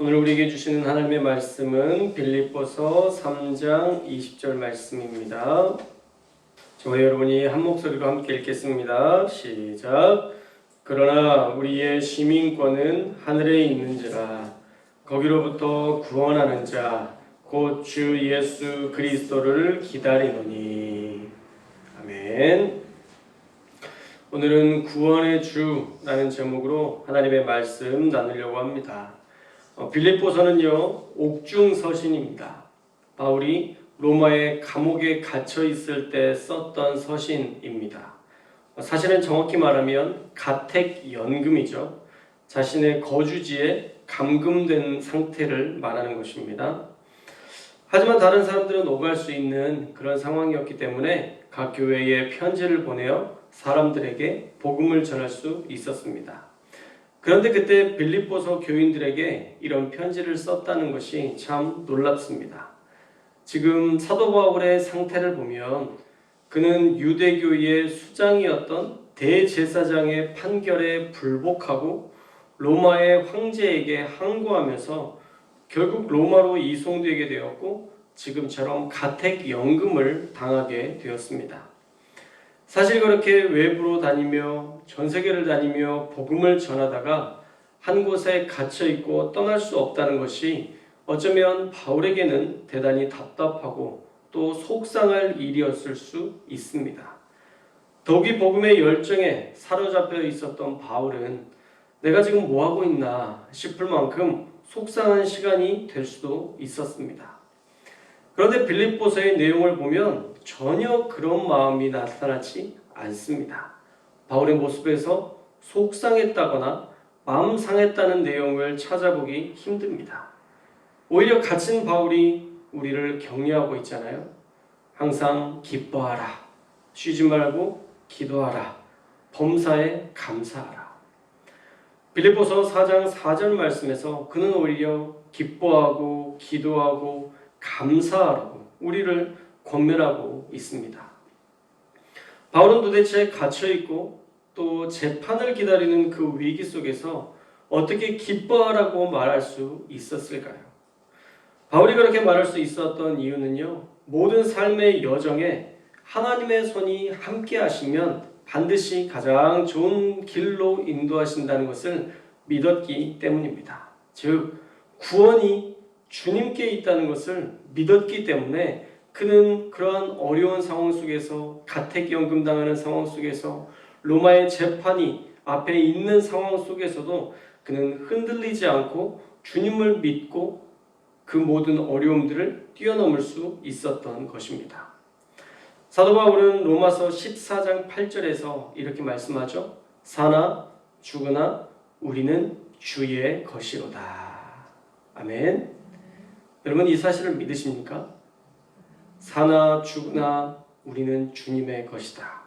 오늘 우리에게 주시는 하나님의 말씀은 빌립보서 3장 20절 말씀입니다. 저와 여러분이 한 목소리로 함께 읽겠습니다. 시작. 그러나 우리의 시민권은 하늘에 있는지라 거기로부터 구원하는 자 곧 주 예수 그리스도를 기다리노니 아멘. 오늘은 구원의 주라는 제목으로 하나님의 말씀 나누려고 합니다. 어, 빌립보서는요 옥중 서신입니다. 바울이 로마의 감옥에 갇혀 있을 때 썼던 서신입니다. 어, 사실은 정확히 말하면 가택 연금이죠. 자신의 거주지에 감금된 상태를 말하는 것입니다. 하지만 다른 사람들은 오갈 수 있는 그런 상황이었기 때문에 각 교회에 편지를 보내어 사람들에게 복음을 전할 수 있었습니다. 그런데 그때 빌립보서 교인들에게 이런 편지를 썼다는 것이 참 놀랍습니다. 지금 사도 바울의 상태를 보면 그는 유대교의 수장이었던 대제사장의 판결에 불복하고 로마의 황제에게 항고하면서 결국 로마로 이송되게 되었고 지금처럼 가택 연금을 당하게 되었습니다. 사실 그렇게 외부로 다니며 전 세계를 다니며 복음을 전하다가 한 곳에 갇혀 있고 떠날 수 없다는 것이 어쩌면 바울에게는 대단히 답답하고 또 속상할 일이었을 수 있습니다. 더욱이 복음의 열정에 사로잡혀 있었던 바울은 내가 지금 뭐 하고 있나 싶을 만큼 속상한 시간이 될 수도 있었습니다. 그런데 빌립보서의 내용을 보면 전혀 그런 마음이 나타나지 않습니다. 바울의 모습에서 속상했다거나 마음 상했다는 내용을 찾아보기 힘듭니다. 오히려 갇힌 바울이 우리를 격려하고 있잖아요. 항상 기뻐하라. 쉬지 말고 기도하라. 범사에 감사하라. 빌립보서 4장 4절 말씀에서 그는 오히려 기뻐하고 기도하고 감사하라고 우리를 권면하고 있습니다. 바울은 도대체 갇혀 있고 또 재판을 기다리는 그 위기 속에서 어떻게 기뻐하라고 말할 수 있었을까요? 바울이 그렇게 말할 수 있었던 이유는요. 모든 삶의 여정에 하나님의 손이 함께 하시면 반드시 가장 좋은 길로 인도하신다는 것을 믿었기 때문입니다. 즉 구원이 주님께 있다는 것을 믿었기 때문에 그는 그러한 어려운 상황 속에서 가택연금 당하는 상황 속에서 로마의 재판이 앞에 있는 상황 속에서도 그는 흔들리지 않고 주님을 믿고 그 모든 어려움들을 뛰어넘을 수 있었던 것입니다. 사도 바울은 로마서 14장 8절에서 이렇게 말씀하죠. 사나 죽으나 우리는 주의 것이로다. 아멘. 여러분 이 사실을 믿으십니까? 사나 죽으나 우리는 주님의 것이다.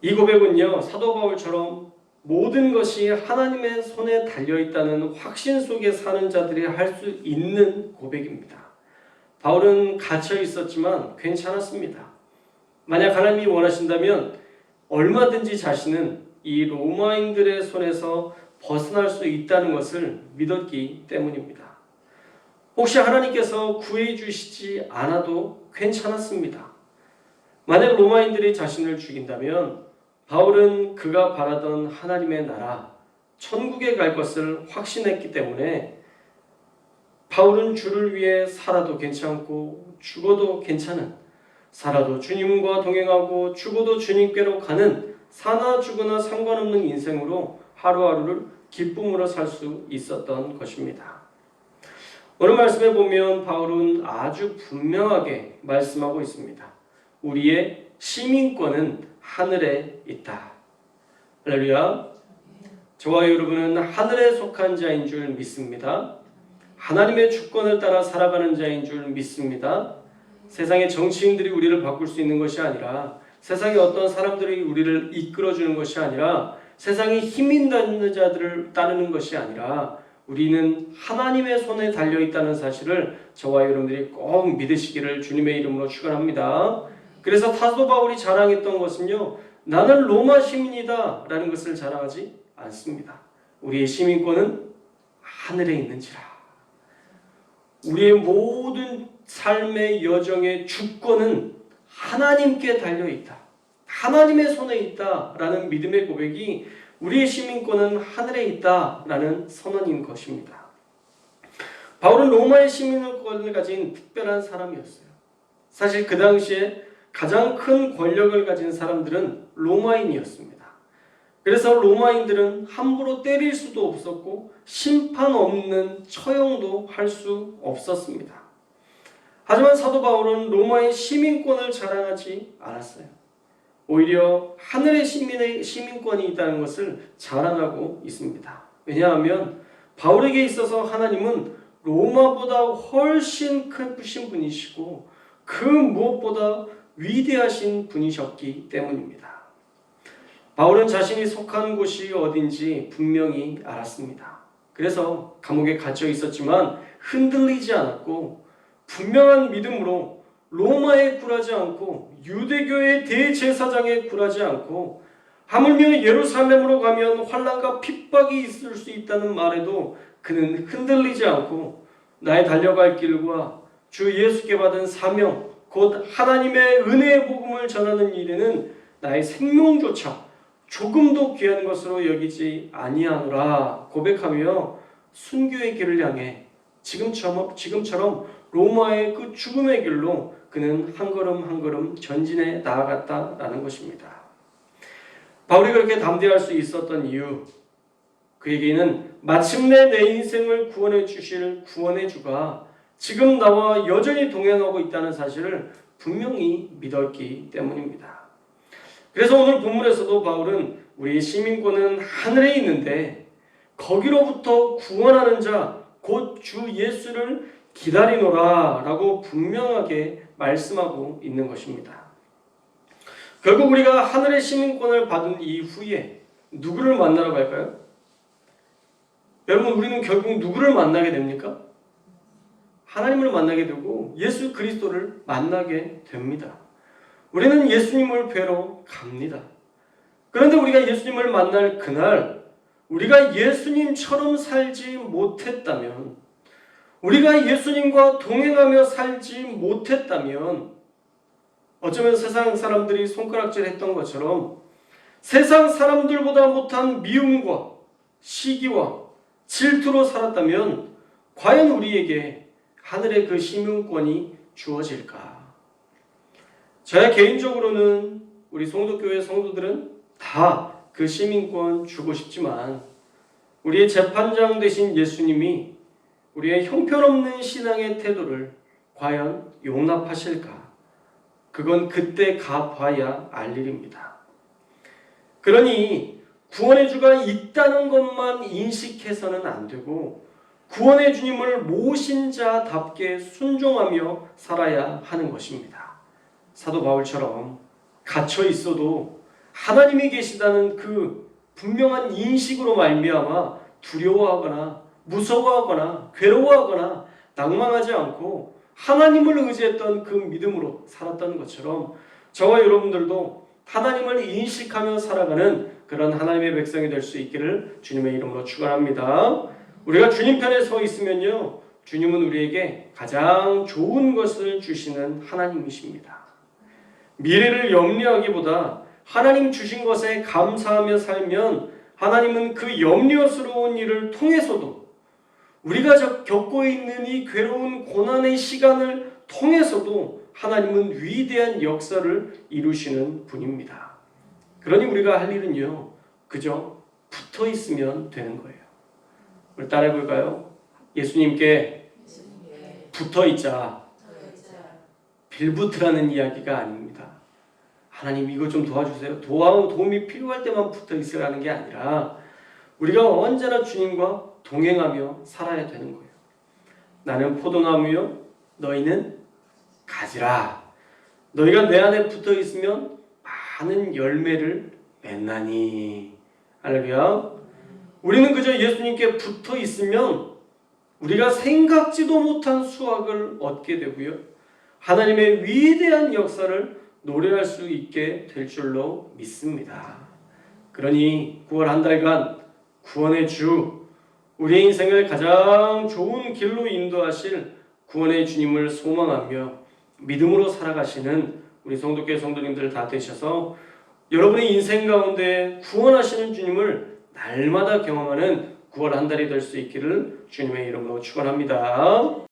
이 고백은요 사도 바울처럼 모든 것이 하나님의 손에 달려 있다는 확신 속에 사는 자들이 할 수 있는 고백입니다. 바울은 갇혀 있었지만 괜찮았습니다. 만약 하나님이 원하신다면 얼마든지 자신은 이 로마인들의 손에서 벗어날 수 있다는 것을 믿었기 때문입니다. 혹시 하나님께서 구해 주시지 않아도 괜찮았습니다. 만약 로마인들이 자신을 죽인다면 바울은 그가 바라던 하나님의 나라, 천국에 갈 것을 확신했기 때문에 바울은 주를 위해 살아도 괜찮고 죽어도 괜찮은 살아도 주님과 동행하고 죽어도 주님께로 가는 사나 죽으나 상관없는 인생으로 하루하루를 기쁨으로 살 수 있었던 것입니다. 오늘 말씀에 보면 바울은 아주 분명하게 말씀하고 있습니다. 우리의 시민권은 하늘에 있다. 할렐루야. 저와 여러분은 하늘에 속한 자인 줄 믿습니다. 하나님의 주권을 따라 살아가는 자인 줄 믿습니다. 세상의 정치인들이 우리를 바꿀 수 있는 것이 아니라 세상의 어떤 사람들이 우리를 이끌어주는 것이 아니라 세상에 힘 있는 자들을 따르는 것이 아니라 우리는 하나님의 손에 달려 있다는 사실을 저와 여러분들이 꼭 믿으시기를 주님의 이름으로 축원합니다. 그래서 사도 바울이 자랑했던 것은요. 나는 로마 시민이다라는 것을 자랑하지 않습니다. 우리의 시민권은 하늘에 있는지라. 우리의 모든 삶의 여정의 주권은 하나님께 달려 있다. 하나님의 손에 있다라는 믿음의 고백이 우리의 시민권은 하늘에 있다라는 선언인 것입니다. 바울은 로마의 시민권을 가진 특별한 사람이었어요. 사실 그 당시에 가장 큰 권력을 가진 사람들은 로마인이었습니다. 그래서 로마인들은 함부로 때릴 수도 없었고 심판 없는 처형도 할 수 없었습니다. 하지만 사도 바울은 로마의 시민권을 자랑하지 않았어요. 오히려 하늘의 시민의 시민권이 있다는 것을 자랑하고 있습니다. 왜냐하면 바울에게 있어서 하나님은 로마보다 훨씬 크신 분이시고 그 무엇보다 위대하신 분이셨기 때문입니다. 바울은 자신이 속한 곳이 어딘지 분명히 알았습니다. 그래서 감옥에 갇혀 있었지만 흔들리지 않았고 분명한 믿음으로 로마에 굴하지 않고 유대교의 대제사장에 굴하지 않고 하물며 예루살렘으로 가면 환란과 핍박이 있을 수 있다는 말에도 그는 흔들리지 않고 나의 달려갈 길과 주 예수께 받은 사명 곧 하나님의 은혜의 복음을 전하는 일에는 나의 생명조차 조금도 귀한 것으로 여기지 아니하노라 고백하며 순교의 길을 향해 지금처럼, 지금처럼 로마의 그 죽음의 길로 그는 한 걸음 한 걸음 전진해 나아갔다라는 것입니다. 바울이 그렇게 담대할 수 있었던 이유 그에게는 마침내 내 인생을 구원해 주실 구원의 주가 지금 나와 여전히 동행하고 있다는 사실을 분명히 믿었기 때문입니다. 그래서 오늘 본문에서도 바울은 우리 시민권은 하늘에 있는데 거기로부터 구원하는 자 곧 주 예수를 기다리노라 라고 분명하게 말씀하고 있는 것입니다. 결국 우리가 하늘의 시민권을 받은 이후에 누구를 만나러 갈까요? 여러분 우리는 결국 누구를 만나게 됩니까? 하나님을 만나게 되고 예수 그리스도를 만나게 됩니다. 우리는 예수님을 뵈러 갑니다. 그런데 우리가 예수님을 만날 그날 우리가 예수님처럼 살지 못했다면 우리가 예수님과 동행하며 살지 못했다면 어쩌면 세상 사람들이 손가락질 했던 것처럼 세상 사람들보다 못한 미움과 시기와 질투로 살았다면 과연 우리에게 하늘의 그 시민권이 주어질까? 저야 개인적으로는 우리 성도교회 성도들은 다 그 시민권 주고 싶지만 우리의 재판장 되신 예수님이 우리의 형편없는 신앙의 태도를 과연 용납하실까? 그건 그때 가봐야 알 일입니다. 그러니 구원의 주가 있다는 것만 인식해서는 안 되고 구원의 주님을 모신 자답게 순종하며 살아야 하는 것입니다. 사도 바울처럼 갇혀 있어도 하나님이 계시다는 그 분명한 인식으로 말미암아 두려워하거나 무서워하거나 괴로워하거나 낭망하지 않고 하나님을 의지했던 그 믿음으로 살았던 것처럼 저와 여러분들도 하나님을 인식하며 살아가는 그런 하나님의 백성이 될 수 있기를 주님의 이름으로 축원합니다. 우리가 주님 편에 서 있으면요. 주님은 우리에게 가장 좋은 것을 주시는 하나님이십니다. 미래를 염려하기보다 하나님 주신 것에 감사하며 살면 하나님은 그 염려스러운 일을 통해서도 우리가 겪고 있는 이 괴로운 고난의 시간을 통해서도 하나님은 위대한 역사를 이루시는 분입니다. 그러니 우리가 할 일은요, 그저 붙어 있으면 되는 거예요. 우리 따라해 볼까요? 예수님께 붙어 있자. 빌붙으라는 이야기가 아닙니다. 하나님 이거 좀 도와주세요. 도와 도움이 필요할 때만 붙어 있으라는 게 아니라 우리가 언제나 주님과 동행하며 살아야 되는 거예요. 나는 포도나무요, 너희는 가지라. 너희가 내 안에 붙어 있으면 많은 열매를 맺나니. 할렐루야. 우리는 그저 예수님께 붙어 있으면 우리가 생각지도 못한 수확을 얻게 되고요. 하나님의 위대한 역사를 노래할 수 있게 될 줄로 믿습니다. 그러니 9월 한 달간 구원의 주 우리의 인생을 가장 좋은 길로 인도하실 구원의 주님을 소망하며 믿음으로 살아가시는 우리 성도교 성도님들 다 되셔서 여러분의 인생 가운데 구원하시는 주님을 날마다 경험하는 9월 한 달이 될 수 있기를 주님의 이름으로 축원합니다.